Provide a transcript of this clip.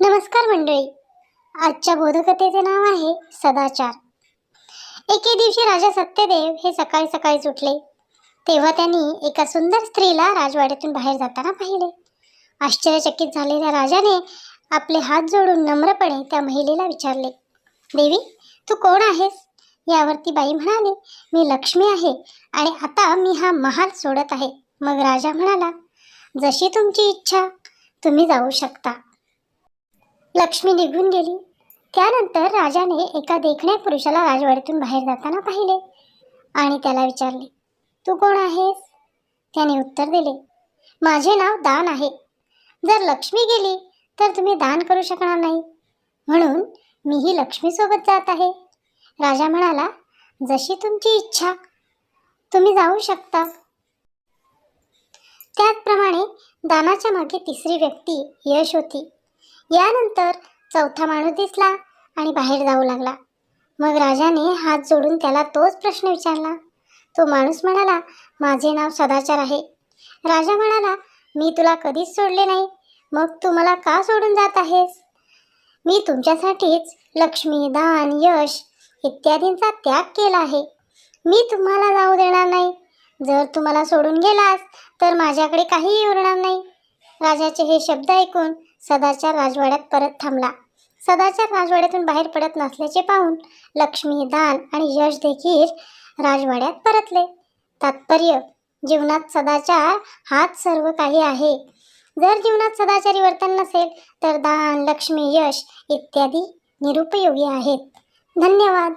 नमस्कार मंडळी. आजच्या बोधकथेचे नाव आहे सदाचार. एके दिवशी राजा सत्यदेव हे सकाळी सकाळीच उठले. तेव्हा त्यांनी एका सुंदर स्त्रीला राजवाड्यातून बाहेर जाताना पाहिले. आश्चर्यचकित झालेल्या राजाने आपले हात जोडून नम्रपणे त्या महिलेला विचारले देवी तू कोण आहेस? यावरती बाई म्हणाली मी लक्ष्मी आहे आणि आता मी हा महाल सोडत आहे. मग राजा म्हणाला जशी तुमची इच्छा तुम्ही जाऊ शकता. लक्ष्मी निघून गेली. त्यानंतर राजाने एका देखण्या पुरुषाला राजवाड्यातून बाहेर जाताना पाहिले आणि त्याला विचारले तू कोण आहेस? त्याने उत्तर दिले माझे नाव दान आहे. जर लक्ष्मी गेली तर तुम्ही दान करू शकणार नाही. म्हणून मीही लक्ष्मीसोबत जात आहे. राजा म्हणाला जशी तुमची इच्छा तुम्ही जाऊ शकता. त्याचप्रमाणे दानाच्या मागे तिसरी व्यक्ती यश होती. यानंतर चौथा माणूस दिसला आणि बाहेर जाऊ लागला. मग राजाने हात जोडून त्याला तोच प्रश्न विचारला. तो माणूस म्हणाला माझे नाव सदाचार आहे. राजा म्हणाला मी तुला कधीच सोडले नाही. मग तू मला का सोडून जात आहेस? मी तुमच्यासाठीच लक्ष्मी दान यश इत्यादींचा त्याग केला आहे. मी तुम्हाला जाऊ देणार नाही. जर तुम्हाला सोडून गेलास तर माझ्याकडे काहीही उरणार नाही. राजाचे हे शब्द ऐकून सदाच्या राजवाड्यात परत थांबला. सदाच्या राजवाड्यातून बाहेर पडत नसल्याचे पाहून लक्ष्मी दान आणि यश देखील राजवाड्यात परतले. तात्पर्य जीवनात सदाचार हाच सर्व काही आहे. जर जीवनात सदाचारी वर्तन नसेल तर दान लक्ष्मी यश इत्यादी निरुपयोगी आहेत. धन्यवाद.